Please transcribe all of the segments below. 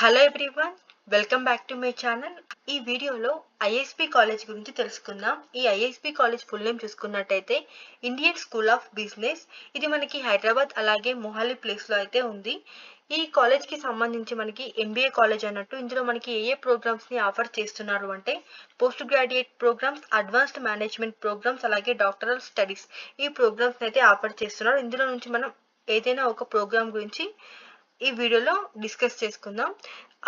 Hello everyone welcome back to my channel ఈ వీడియోలో ISP college గురించి తెలుసుకుందాం. ఈ ఐఎస్పి కాలేజ్ ఫుల్ నేమ్ చూసుకున్నట్టయితే ఇండియన్ స్కూల్ ఆఫ్ బిజినెస్ ఇది మనకి హైదరాబాద్ అలాగే మొహాలి ప్లేస్లో అయితే ఉంది. ఈ కాలేజ్కి సంబంధించి మనకి ఎంబీఏ కాలేజ్ అన్నట్టు ఇందులో మనకి ఏ ఏ ప్రోగ్రామ్స్ని ఆఫర్ చేస్తున్నారు అంటే post graduate programmes advanced management programmes అలాగే డాక్టరల్ స్టడీస్ ఈ ప్రోగ్రామ్స్ని అయితే ఆఫర్ చేస్తున్నారు. ఇందులో నుంచి మనం ఏదైనా ఒక ప్రోగ్రామ్ గురించి ఈ వీడియోలో డిస్కస్ చేసుకుందాం.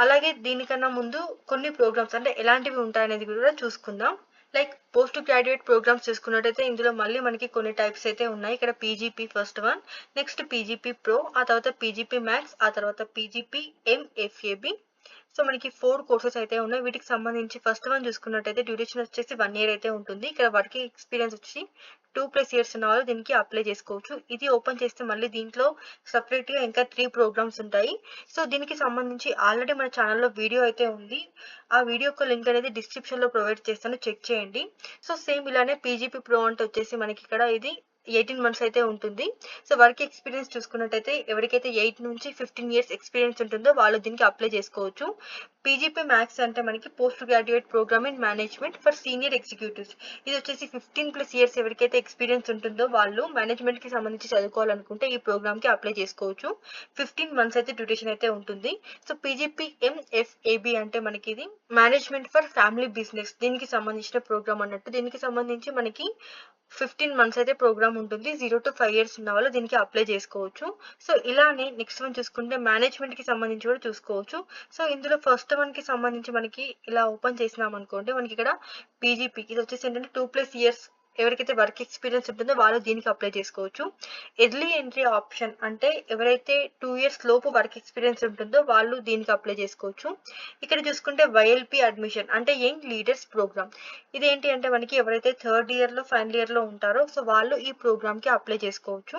అలాగే దీనికన్నా ముందు కొన్ని ప్రోగ్రామ్స్ అంటే ఎలాంటివి ఉంటాయనేది కూడా చూసుకుందాం. లైక్ పోస్ట్ గ్రాడ్యుయేట్ ప్రోగ్రామ్స్ చూసుకున్నట్టయితే ఇందులో మళ్ళీ మనకి కొన్ని టైప్స్ అయితే ఉన్నాయి. ఇక్కడ PGP first one next PGP pro ఆ తర్వాత పీజీపీ మ్యాథ్స్ ఆ తర్వాత పీజీపీ ఎంఎఫ్ఏబి. సో మనకి ఫోర్ కోర్సెస్ అయితే ఉన్నాయి. వీటికి సంబంధించి ఫస్ట్ వన్ చూసుకున్నట్టయితే డ్యూరేషన్ వచ్చేసి వన్ ఇయర్ అయితే ఉంటుంది. ఇక్కడ వాటికి ఎక్స్పీరియన్స్ వచ్చి టూ ప్లస్ ఇయర్స్ ఉన్న వాళ్ళు దీనికి అప్లై చేసుకోవచ్చు. ఇది ఓపెన్ చేస్తే మళ్ళీ దీంట్లో సపరేట్గా ఇంకా త్రీ ప్రోగ్రామ్స్ ఉంటాయి. సో దీనికి సంబంధించి ఆల్రెడీ మన ఛానల్లో వీడియో అయితే ఉంది. ఆ వీడియో యొక్క లింక్ అనేది డిస్క్రిప్షన్లో ప్రొవైడ్ చేస్తాను. చెక్ చేయండి. సో సేమ్ ఇలానే పీజీపీ ప్రో అంటే వచ్చేసి మనకి ఇక్కడ ఇది ఎయిటీన్ మంత్స్ అయితే ఉంటుంది. సో వర్క్ ఎక్స్పీరియన్స్ చూసుకున్నట్టయితే ఎవరికైతే ఎయిట్ నుంచి ఫిఫ్టీన్ ఇయర్స్ ఎక్స్పీరియన్స్ ఉంటుందో వాళ్ళు దీనికి అప్లై చేసుకోవచ్చు. పీజీపీ మ్యాథ్స్ అంటే మనకి post graduate programme in management for senior executives ఇది వచ్చేసి ఫిఫ్టీన్ ప్లస్ ఇయర్స్ ఎవరికైతే ఎక్స్పీరియన్స్ ఉంటుందో వాళ్ళు మేనేజ్మెంట్కి సంబంధించి చదువుకోవాలనుకుంటే ఈ ప్రోగ్రామ్కి అప్లై చేసుకోవచ్చు. ఫిఫ్టీన్ మంత్స్ అయితే డ్యూరేషన్ అయితే ఉంటుంది. సో పీజీపీ ఎంఎఫ్ఏబి అంటే మనకి ఇది మేనేజ్మెంట్ ఫర్ ఫ్యామిలీ బిజినెస్ దీనికి సంబంధించిన ప్రోగ్రామ్ అన్నట్టు. దీనికి సంబంధించి మనకి ఫిఫ్టీన్ మంత్స్ అయితే ప్రోగ్రామ్ ఉంటుంది. జీరో టు ఫైవ్ ఇయర్స్ ఉన్న వాళ్ళు దీనికి అప్లై చేసుకోవచ్చు. సో ఇలానే నెక్స్ట్ వన్ చూసుకుంటే మేనేజ్మెంట్కి సంబంధించి కూడా చూసుకోవచ్చు. సో ఇందులో ఫస్ట్ వన్కి సంబంధించి మనకి ఇలా ఓపెన్ చేసినాం అనుకోండి మనకి ఇక్కడ పీజీపీ ఇది వచ్చేసి ఏంటంటే టూ ప్లస్ ఇయర్స్ ఎవరికైతే వర్క్ ఎక్స్పీరియన్స్ ఉంటుందో వాళ్ళు దీనికి అప్లై చేసుకోవచ్చు. ఎర్లీ ఎంట్రీ ఆప్షన్ అంటే ఎవరైతే టూ ఇయర్స్ లోపు వర్క్ ఎక్స్పీరియన్స్ ఉంటుందో వాళ్ళు దీనికి అప్లై చేసుకోవచ్చు. ఇక్కడ చూసుకుంటే వైఎల్పి అడ్మిషన్ అంటే యంగ్ లీడర్స్ ప్రోగ్రామ్. ఇదేంటి అంటే మనకి ఎవరైతే థర్డ్ ఇయర్లో ఫైనల్ ఇయర్లో ఉంటారో సో వాళ్ళు ఈ ప్రోగ్రామ్కి అప్లై చేసుకోవచ్చు.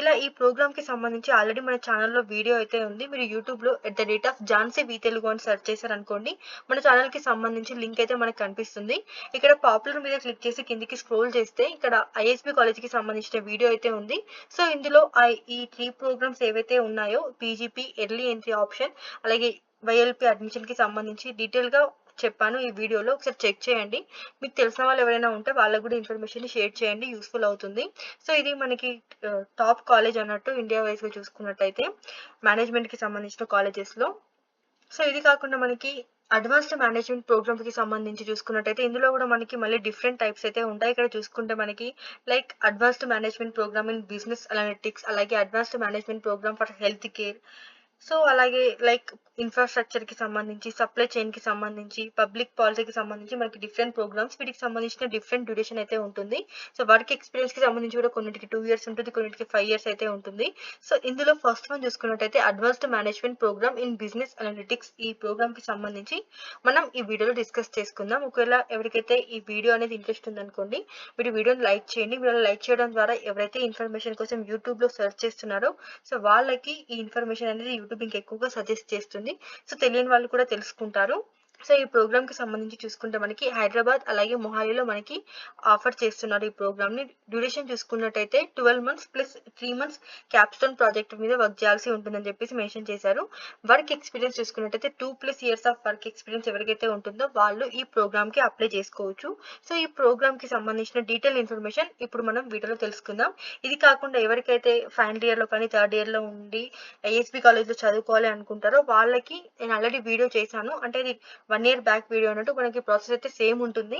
ఇలా ఈ ప్రోగ్రామ్కి సంబంధించి ఆల్రెడీ మన ఛానల్లో వీడియో అయితే ఉంది. మీరు యూట్యూబ్లో at the rate of Jhansi V Telugu అని సెర్చ్ చేశారనుకోండి మన ఛానల్కి సంబంధించి లింక్ అయితే మనకు కనిపిస్తుంది. ఇక్కడ పాపులర్ మీద క్లిక్ చేసి కిందికి స్క్రోల్ చేస్తే ఇక్కడ ఐఎస్బి కాలేజ్కి సంబంధించిన వీడియో అయితే ఉంది. సో ఇందులో ఈ త్రీ ప్రోగ్రామ్స్ ఏవైతే ఉన్నాయో పీజీపీ ఎర్లీ ఎంట్రీ ఆప్షన్ అలాగే వైఎల్పి అడ్మిషన్కి సంబంధించి డీటెయిల్గా చెప్పాను ఈ వీడియోలో ఒకసారి చెక్ చేయండి. మీకు తెలిసిన వాళ్ళు ఎవరైనా ఉంటే వాళ్ళకు కూడా ఇన్ఫర్మేషన్ షేర్ చేయండి. యూస్ఫుల్ అవుతుంది. సో ఇది మనకి టాప్ కాలేజ్ అన్నట్టు ఇండియా వైజ్గా చూసుకున్నట్టయితే మేనేజ్మెంట్కి సంబంధించిన కాలేజెస్లో సో ఇది కాకుండా మనకి అడ్వాన్స్డ్ మేనేజ్మెంట్ ప్రోగ్రామ్స్కి సంబంధించి చూసుకున్నట్టయితే ఇందులో కూడా మనకి మళ్ళీ డిఫరెంట్ టైప్స్ అయితే ఉంటాయి. ఇక్కడ చూసుకుంటే మనకి like advanced management programme in business analytics అలాగే advanced management programme for health care so అలాగే లైక్ ఇన్ఫ్రాస్ట్రక్చర్కి సంబంధించి సప్లై చైన్కి సంబంధించి పబ్లిక్ పాలసీకి సంబంధించి మనకి డిఫరెంట్ ప్రోగ్రామ్స్ వీటికి సంబంధించిన డిఫరెంట్ డ్యూరేషన్ అయితే ఉంటుంది. సో వర్క్ ఎక్స్పీరియన్స్కి సంబంధించి కూడా కొన్నిటికి టూ ఇయర్స్ ఉంటుంది కొన్నిటికి ఫైవ్ ఇయర్స్ అయితే ఉంటుంది. సో ఇందులో ఫస్ట్ వన్ చూసుకున్నట్టయితే advanced management programme in business analytics ఈ ప్రోగ్రామ్కి సంబంధించి మనం ఈ వీడియోలో డిస్కస్ చేసుకుందాం. ఒకవేళ ఎవరికైతే ఈ వీడియో అనేది ఇంట్రెస్ట్ ఉందనుకోండి మీరు వీడియోని లైక్ చేయండి. వీడియో లైక్ చేయడం ద్వారా ఎవరైతే ఇన్ఫర్మేషన్ కోసం యూట్యూబ్లో సెర్చ్ చేస్తున్నారో సో వాళ్ళకి ఈ ఇన్ఫర్మేషన్ అనేది యూట్యూబ్ ఇంకా ఎక్కువగా సజెస్ట్ చేస్తుంది. సో తెలియని వాళ్ళు కూడా తెలుసుకుంటారు. సో ఈ ప్రోగ్రామ్కి సంబంధించి చూసుకుంటే మనకి హైదరాబాద్ అలాగే మొహాలీలో మనకి ఆఫర్ చేస్తున్నారు ఈ ప్రోగ్రామ్ని డ్యూరేషన్ చూసుకున్నట్టయితే twelve months plus three months capstone project మీద వర్క్ చేయాల్సి ఉంటుందని చెప్పేసి మెన్షన్ చేశారు. వర్క్ ఎక్స్పీరియన్స్ చూసుకున్నట్టయితే two plus years of work experience ఎవరికైతే ఉంటుందో వాళ్ళు ఈ ప్రోగ్రామ్కి అప్లై చేసుకోవచ్చు. సో ఈ ప్రోగ్రామ్కి సంబంధించిన డీటెయిల్ ఇన్ఫర్మేషన్ ఇప్పుడు మనం వీడియోలో తెలుసుకుందాం. ఇది కాకుండా ఎవరికైతే ఫైనల్ ఇయర్లో కానీ థర్డ్ ఇయర్లో ఉండి ఐఎస్బి కాలేజ్లో చదువుకోవాలి అనుకుంటారో వాళ్ళకి నేను ఆల్రెడీ వీడియో చేశాను. అంటే ఇది వన్ ఇయర్ బ్యాక్ వీడియో అన్నట్టు మనకి ప్రాసెస్ అయితే సేమ్ ఉంటుంది.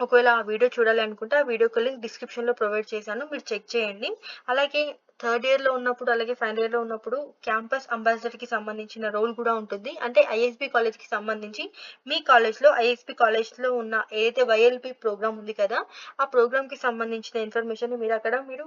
ఒకవేళ ఆ వీడియో చూడాలి అనుకుంటే ఆ వీడియో లింక్ డిస్క్రిప్షన్లో ప్రొవైడ్ చేశాను మీరు చెక్ చేయండి. అలాగే థర్డ్ ఇయర్లో ఉన్నప్పుడు అలాగే ఫైనల్ ఇయర్లో ఉన్నప్పుడు క్యాంపస్ అంబాసిడర్కి సంబంధించిన రోల్ కూడా ఉంటుంది. అంటే ఐఎస్బి కాలేజ్కి సంబంధించి మీ కాలేజ్లో ఐఎస్బి కాలేజ్లో ఉన్న ఏదైతే వైఎల్పి ప్రోగ్రామ్ ఉంది కదా ఆ ప్రోగ్రామ్కి సంబంధించిన ఇన్ఫర్మేషన్ మీరు అక్కడ మీరు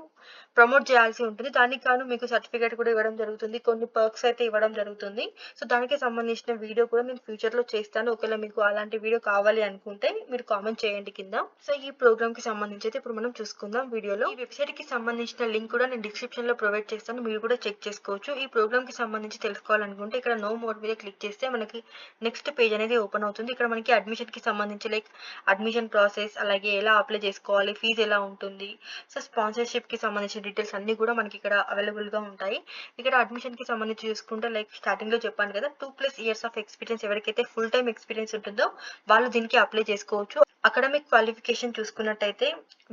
ప్రమోట్ చేయాల్సి ఉంటుంది. దానికి కాను మీకు సర్టిఫికేట్ కూడా ఇవ్వడం జరుగుతుంది. కొన్ని పర్క్స్ అయితే ఇవ్వడం జరుగుతుంది. సో దానికి సంబంధించిన వీడియో కూడా నేను ఫ్యూచర్లో చేస్తాను. ఒకవేళ మీకు అలాంటి వీడియో కావాలి అనుకుంటే మీరు కామెంట్ చేయండి కింద. సో ఈ ప్రోగ్రామ్కి సంబంధించి అయితే ఇప్పుడు మనం చూసుకుందాం వీడియోలో. ఈ వెబ్సైట్కి సంబంధించిన లింక్ కూడా నేను డిస్క్రిప్షన్ డిస్క్రిప్షన్లో ప్రొవైడ్ చేస్తాను. మీరు కూడా చెక్ చేసుకోవచ్చు. ఈ ప్రోగ్రామ్కి సంబంధించి తెలుసుకోవాలనుకుంటే ఇక్కడ నో మోడ్ మీద క్లిక్ చేస్తే మనకి నెక్స్ట్ పేజ్ అనేది ఓపెన్ అవుతుంది. ఇక్కడ మనకి అడ్మిషన్కి సంబంధించి లైక్ అడ్మిషన్ ప్రాసెస్ అలాగే ఎలా అప్లై చేసుకోవాలి ఫీజు ఎలా ఉంటుంది. సో స్పాన్సర్షిప్కి సంబంధించిన డీటెయిల్స్ అన్నీ కూడా మనకి ఇక్కడ అవైలబుల్గా ఉంటాయి. ఇక్కడ అడ్మిషన్కి సంబంధించి చూసుకుంటే లైక్ స్టార్టింగ్లో చెప్పాను కదా two plus years of experience ఎవరికైతే ఫుల్ టైం ఎక్స్పీరియన్స్ ఉంటుందో వాళ్ళు దీనికి అప్లై చేసుకోవచ్చు. అకాడమిక్ క్వాలిఫికేషన్ చూసుకున్నట్టయితే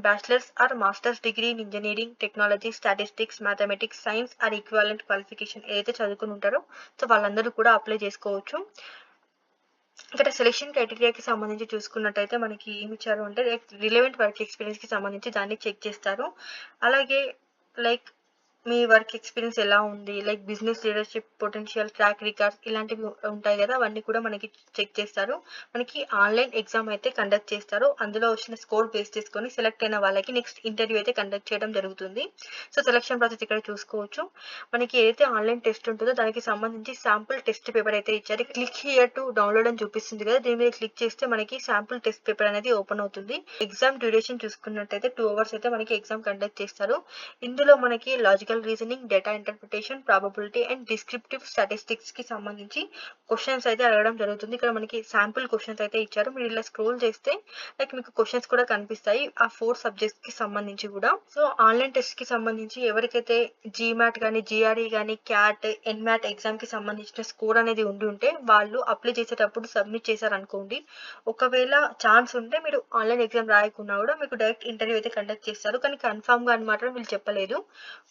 bachelor's or master's degree in engineering technology statistics mathematics science or equivalent qualification ఏదైతే చదువుకుని ఉంటారో సో వాళ్ళందరూ కూడా అప్లై చేసుకోవచ్చు. ఇక్కడ సెలెక్షన్ క్రైటీరియాకి సంబంధించి చూసుకున్నట్టయితే మనకి ఏమి ఇచ్చారు అంటే రిలవెంట్ వర్క్ ఎక్స్పీరియన్స్కి సంబంధించి దాన్ని చెక్ చేస్తారు. అలాగే లైక్ మీ వర్క్ ఎక్స్పీరియన్స్ ఎలా ఉంది? Like business leadership potential track records ఇలాంటివి ఉంటాయి కదా అవన్నీ కూడా మనకి చెక్ చేస్తారు. మనకి ఆన్లైన్ ఎగ్జామ్ అయితే కండక్ట్ చేస్తారు. అందులో వచ్చిన స్కోర్ బేస్ చేసుకొని సెలెక్ట్ అయిన వాళ్ళకి నెక్స్ట్ ఇంటర్వ్యూ అయితే కండక్ట్ చేయడం జరుగుతుంది. సో సెలక్షన్ ప్రాసెస్ ఇక్కడ చూసుకోవచ్చు. మనకి ఏదైతే ఆన్లైన్ టెస్ట్ ఉంటుందో దానికి సంబంధించి శాంపుల్ టెస్ట్ పేపర్ అయితే ఇచ్చారు. క్లిక్ హియర్ టు డౌన్లోడ్ అని చూపిస్తుంది కదా దీని మీద క్లిక్ చేస్తే మనకి శాంపుల్ టెస్ట్ పేపర్ అనేది ఓపెన్ అవుతుంది. ఎగ్జామ్ డ్యూరేషన్ చూసుకున్నట్టయితే టూ అవర్స్ అయితే మనకి ఎగ్జామ్ కండక్ట్ చేస్తారు. ఇందులో మనకి logical reasoning data interpretation probability and descriptive స్టాటిస్టిక్స్కి సంబంధించి క్వశ్చన్స్ అయితే అడగడం జరుగుతుంది. ఇక్కడ మనకి శాంపుల్ క్వశ్చన్స్ అయితే ఇచ్చారు. మీరు ఇలా స్క్రోల్ చేస్తే లైక్ మీకు క్వశ్చన్స్ కూడా కనిపిస్తాయి. ఆ ఫోర్ సబ్జెక్ట్స్కి సంబంధించి కూడా. సో ఆన్లైన్ టెస్ట్కి సంబంధించి ఎవరికైతే జీమాట్ కానీ జిఆర్ఈ కానీ క్యాట్ ఎన్మాట్ ఎగ్జామ్కి సంబంధించిన స్కోర్ అనేది ఉండి ఉంటే వాళ్ళు అప్లై చేసేటప్పుడు సబ్మిట్ చేశారనుకోండి ఒకవేళ ఛాన్స్ ఉంటే మీరు ఆన్లైన్ ఎగ్జామ్ రాయకున్నా కూడా మీకు డైరెక్ట్ ఇంటర్వ్యూ అయితే కండక్ట్ చేస్తారు. కానీ కన్ఫామ్గా అని మాత్రం వీళ్ళు చెప్పలేదు.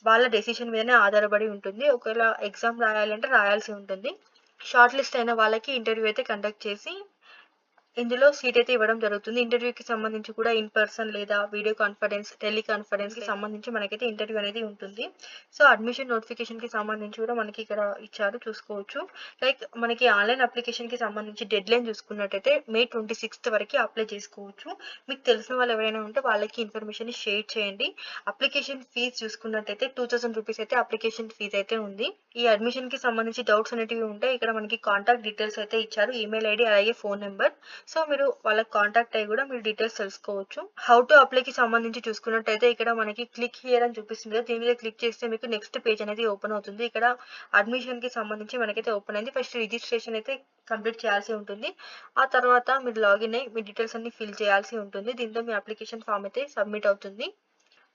వాళ్ళ డెసిషన్ మీదనే ఆధారపడి ఉంటుంది. ఒకవేళ ఎగ్జామ్ రాయాలంటే రాయాల్సి ఉంటుంది. షార్ట్ లిస్ట్ అయిన వాళ్ళకి ఇంటర్వ్యూ అయితే కండక్ట్ చేసి ఇందులో సీట్ అయితే ఇవ్వడం జరుగుతుంది. ఇంటర్వ్యూకి సంబంధించి కూడా ఇన్ పర్సన్ లేదా వీడియో కాన్ఫరెన్స్ టెలికాన్ఫరెన్స్కి సంబంధించి మనకైతే ఇంటర్వ్యూ అనేది ఉంటుంది. సో అడ్మిషన్ నోటిఫికేషన్కి సంబంధించి కూడా మనకి ఇక్కడ ఇచ్చారు చూసుకోవచ్చు. లైక్ మనకి ఆన్లైన్ అప్లికేషన్కి సంబంధించి డెడ్ లైన్ చూసుకున్నట్టయితే మే ట్వంటీ సిక్స్త్ వరకు అప్లై చేసుకోవచ్చు. మీకు తెలిసిన వాళ్ళు ఎవరైనా ఉంటే వాళ్ళకి ఇన్ఫర్మేషన్ షేర్ చేయండి. అప్లికేషన్ ఫీజ్ చూసుకున్నట్టయితే టూ థౌసండ్ రూపీస్ అయితే అప్లికేషన్ ఫీజ్ అయితే ఉంది. ఈ అడ్మిషన్కి సంబంధించి డౌట్స్ అనేటివి ఉంటే ఇక్కడ మనకి కాంటాక్ట్ డీటెయిల్స్ అయితే ఇచ్చారు. ఈమెయిల్ ఐడి అలాగే ఫోన్ నెంబర్. సో మీరు వాళ్ళకి కాంటాక్ట్ అయ్యి కూడా మీరు డీటెయిల్స్ తెలుసుకోవచ్చు. హౌ టు అప్లైకి సంబంధించి చూసుకున్నట్టయితే ఇక్కడ మనకి క్లిక్ హియర్ అని చూపిస్తుంది కదా. దీని మీద క్లిక్ చేస్తే మీకు నెక్స్ట్ పేజ్ అనేది ఓపెన్ అవుతుంది. ఇక్కడ అడ్మిషన్కి సంబంధించి మనకైతే ఓపెన్ అయింది. ఫస్ట్ రిజిస్ట్రేషన్ అయితే కంప్లీట్ చేయాల్సి ఉంటుంది. ఆ తర్వాత మీరు లాగిన్ అయ్యి మీ డీటెయిల్స్ అన్ని ఫిల్ చేయాల్సి ఉంటుంది. దీంతో మీ అప్లికేషన్ ఫామ్ అయితే సబ్మిట్ అవుతుంది.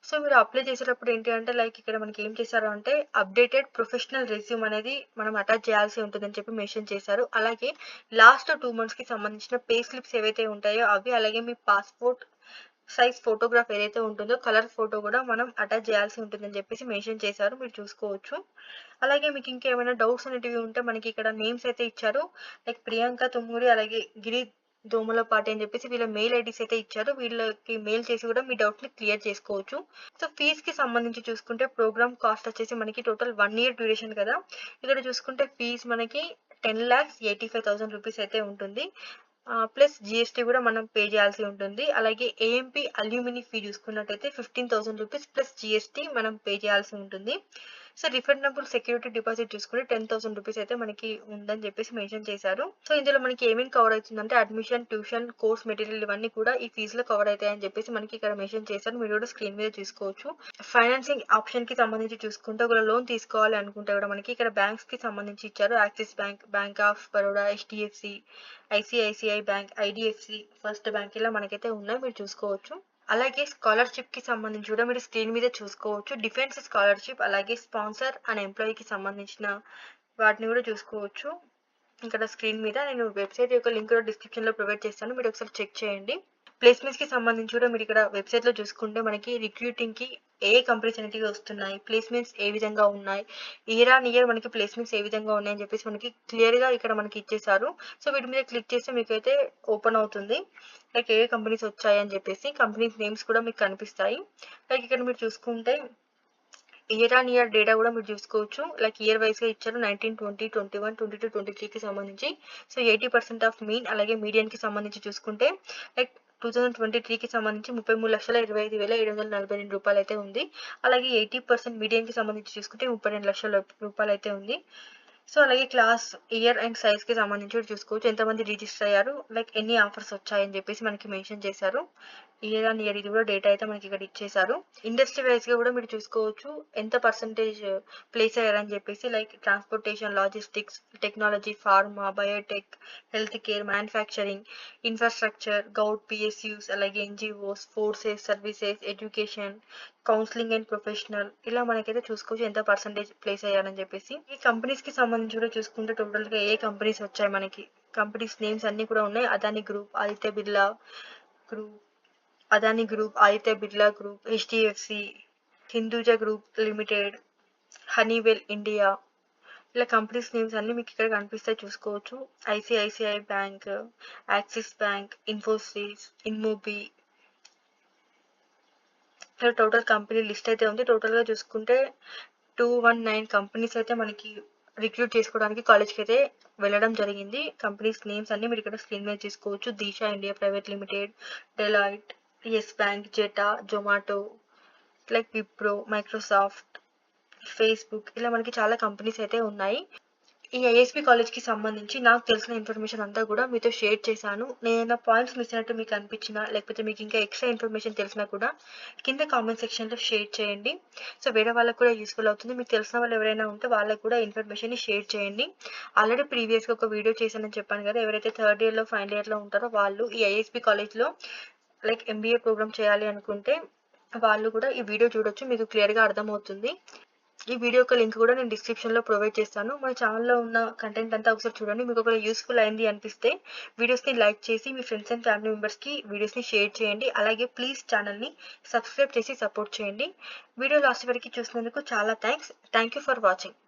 సో మీరు అప్లై చేసేటప్పుడు ఏంటి అంటే లైక్ ఇక్కడ మనకి ఏం చేశారు అంటే అప్డేటెడ్ ప్రొఫెషనల్ రెజ్యూమ్ అనేది మనం అటాచ్ చేయాల్సి ఉంటుందని చెప్పి మెన్షన్ చేశారు. అలాగే లాస్ట్ టూ మంత్స్కి సంబంధించిన పే స్లిప్స్ ఏవైతే ఉంటాయో అవి అలాగే మీ పాస్పోర్ట్ సైజ్ ఫోటోగ్రాఫ్ ఏదైతే ఉంటుందో కలర్ ఫోటో కూడా మనం అటాచ్ చేయాల్సి ఉంటుందని చెప్పేసి మెన్షన్ చేశారు. మీరు చూసుకోవచ్చు. అలాగే మీకు ఇంకేమైనా డౌట్స్ అనేటివి ఉంటే మనకి ఇక్కడ నేమ్స్ అయితే ఇచ్చారు. లైక్ ప్రియాంక తుమ్మూరి అలాగే గిరి దోమల పాటి అని చెప్పేసి వీళ్ళ మెయిల్ ఐడీస్ అయితే ఇచ్చారు. వీళ్ళకి మెయిల్ చేసి కూడా మీ డౌట్ని క్లియర్ చేసుకోవచ్చు. సో ఫీజ్కి సంబంధించి చూసుకుంటే ప్రోగ్రామ్ కాస్ట్ వచ్చేసి మనకి టోటల్ వన్ ఇయర్ డ్యూరేషన్ కదా. ఇక్కడ చూసుకుంటే ఫీజ్ మనకి ten lakhs eighty five thousand rupees అయితే ఉంటుంది. ప్లస్ జిఎస్టీ కూడా మనం పే చేయాల్సి ఉంటుంది. అలాగే ఏఎంపీ అల్యూమిని ఫీ చూసుకున్నట్టయితే fifteen thousand rupees plus GST మనం పే చేయాల్సి ఉంటుంది. సో రిఫండబుల్ సెక్యూరిటీ డిపాజిట్ చూసుకుంటే టెన్ థౌసండ్ రూపీస్ అయితే మనకి ఉందని చెప్పేసి మెన్షన్ చేశారు. సో ఇందులో మనకి ఏమేమి కవర్ అవుతుందంటే అడ్మిషన్ ట్యూషన్ కోర్స్ మెటీరియల్ ఇవన్నీ కూడా ఈ ఫీజులో కవర్ అవుతాయని చెప్పేసి మనకి ఇక్కడ మెన్షన్ చేశారు. మీరు కూడా స్క్రీన్ మీద చూసుకోవచ్చు. ఫైనాన్సింగ్ ఆప్షన్కి సంబంధించి చూసుకుంటే ఒక లోన్ తీసుకోవాలి అనుకుంటే కూడా మనకి ఇక్కడ బ్యాంక్స్కి సంబంధించి ఇచ్చారు. Axis bank bank of Baroda HDFC ICICI bank IDFC first bank ఇలా మనకైతే ఉన్నాయి. మీరు చూసుకోవచ్చు. అలాగే స్కాలర్షిప్కి సంబంధించి కూడా మీరు స్క్రీన్ మీద చూసుకోవచ్చు. డిఫెన్స్ స్కాలర్షిప్ అలాగే స్పాన్సర్ అండ్ ఎంప్లాయీకి సంబంధించిన వాటిని కూడా చూసుకోవచ్చు. ఇక్కడ స్క్రీన్ మీద నేను వెబ్సైట్ యొక్క లింక్ కూడా డిస్క్రిప్షన్లో ప్రొవైడ్ చేస్తాను. మీరు ఒకసారి చెక్ చేయండి. ప్లేస్మెంట్స్కి సంబంధించి కూడా మీరు ఇక్కడ వెబ్సైట్లో చూసుకుంటే మనకి రిక్రూటింగ్కి ఏ కంపెనీస్ అనేటివి వస్తున్నాయి ప్లేస్మెంట్స్ ఏ విధంగా ఉన్నాయి ఇయర్ ఆన్ ఇయర్ మనకి ప్లేస్మెంట్స్ ఏ విధంగా ఉన్నాయని చెప్పేసి మనకి క్లియర్గా ఇక్కడ మనకి ఇచ్చేసారు సో వీటి మీద క్లిక్ చేస్తే మీకు అయితే ఓపెన్ అవుతుంది. లైక్ ఏ కంపెనీస్ వచ్చాయి అని చెప్పేసి కంపెనీస్ నేమ్స్ కూడా మీకు కనిపిస్తాయి. లైక్ ఇక్కడ మీరు చూసుకుంటే ఇయర్ ఆన్ ఇయర్ డేటా కూడా మీరు చూసుకోవచ్చు. లైక్ ఇయర్ వైజ్గా ఇచ్చారు nineteen twenty twenty one twenty two twenty త్రీకి సంబంధించి. So eighty percent of mean అలాగే మీడియన్కి సంబంధించి చూసుకుంటే లైక్ టూ థౌసండ్ ట్వంటీ త్రీకి సంబంధించి ముప్పై మూడు లక్షల ఇరవై ఐదు వేల ఏడు వందల నలభై రెండు రూపాయలు అయితే ఉంది. అలాగే ఎయిటీ పర్సెంట్ మీడియం కి సంబంధించి చూసుకుంటే ముప్పై రెండు లక్షల రూపాయలు అయితే ఉంది. సో అలాగే క్లాస్ ఇయర్ అండ్ సైజ్కి సంబంధించి చూసుకోవచ్చు. ఎంతమంది రిజిస్టర్ అయ్యారు? లైక్ ఎన్ని ఆఫర్స్ వచ్చాయని చెప్పేసి మనకి మెన్షన్ చేశారు. ఇయర్ అండ్ ఇయర్ ఇది కూడా డేటా అయితే మనకి ఇక్కడ ఇచ్చేసారు ఇండస్ట్రీ వైజ్గా కూడా మీరు చూసుకోవచ్చు ఎంత పర్సంటేజ్ ప్లేస్ అయ్యారని చెప్పేసి like transportation logistics technology pharma biotech health care manufacturing infrastructure gov PSUs అలాగే NGOs forces services education counselling and professional ఇలా మనకైతే చూసుకోవచ్చు ఎంత పర్సంటేజ్ ప్లేస్ అయ్యారని చెప్పేసి. ఈ కంపెనీస్కి సంబంధించి కూడా చూసుకుంటే టోటల్గా ఏ కంపెనీస్ వచ్చాయి మనకి? కంపెనీస్ నేమ్స్ అన్ని కూడా ఉన్నాయి. Adani group Aditya Birla group Adani group Aditya Birla group HDFC Hinduja group limited Honeywell India ఇలా కంపెనీస్ నేమ్స్ అన్ని మీకు ఇక్కడ కనిపిస్తాయి చూసుకోవచ్చు. ICICI bank Axis bank Infosys InMobi. ఇక్కడ టోటల్ కంపెనీ లిస్ట్ అయితే ఉంది. టోటల్గా చూసుకుంటే టూ వన్ నైన్ కంపెనీస్ అయితే మనకి రిక్రూట్ చేసుకోవడానికి కాలేజ్కి అయితే వెళ్ళడం జరిగింది. కంపెనీస్ నేమ్స్ అన్ని మీరు ఇక్కడ స్క్రీన్ మీద చూసుకోవచ్చు. Disha India private limited Deloitte yes bank Zeta Zomato like Wipro Microsoft Facebook ఇలా మనకి చాలా కంపెనీస్ అయితే ఉన్నాయి. ఈ ఐఎస్పి కాలేజ్కి సంబంధించి నాకు తెలిసిన ఇన్ఫర్మేషన్ అంతా కూడా మీతో షేర్ చేశాను. నేను పాయింట్స్ మిస్ అయినట్టు మీకు అనిపించినా లేకపోతే మీకు ఇంకా ఎక్స్ట్రా ఇన్ఫర్మేషన్ తెలిసినా కూడా కింద కామెంట్ సెక్షన్లో షేర్ చేయండి. సో వేరే వాళ్ళకు కూడా యూస్ఫుల్ అవుతుంది. మీకు తెలిసిన వాళ్ళు ఎవరైనా ఉంటే వాళ్ళకి కూడా ఇన్ఫర్మేషన్ని షేర్ చేయండి. ఆల్రెడీ ప్రీవియస్గా ఒక వీడియో చేశానని చెప్పాను కదా ఎవరైతే థర్డ్ ఇయర్లో ఫైనల్ ఇయర్లో ఉంటారో వాళ్ళు ఈ ఐఎస్పి కాలేజ్లో లైక్ ఎంబీఏ ప్రోగ్రామ్ చేయాలి అనుకుంటే వాళ్ళు కూడా ఈ వీడియో చూడొచ్చు మీకు క్లియర్గా అర్థమవుతుంది. ఈ వీడియో యొక్క లింక్ కూడా నేను డిస్క్రిప్షన్లో ప్రొవైడ్ చేస్తాను. మన ఛానల్లో ఉన్న కంటెంట్ అంతా ఒకసారి చూడండి. మీకు ఒకవేళ యూస్ఫుల్ అయింది అనిపిస్తే వీడియోస్ని లైక్ చేసి మీ ఫ్రెండ్స్ అండ్ ఫ్యామిలీ మెంబర్స్కి వీడియోస్ని షేర్ చేయండి. అలాగే ప్లీజ్ ఛానల్ని సబ్స్క్రైబ్ చేసి సపోర్ట్ చేయండి. వీడియో లాస్ట్ వరకు చూసినందుకు చాలా thanks thank you for watching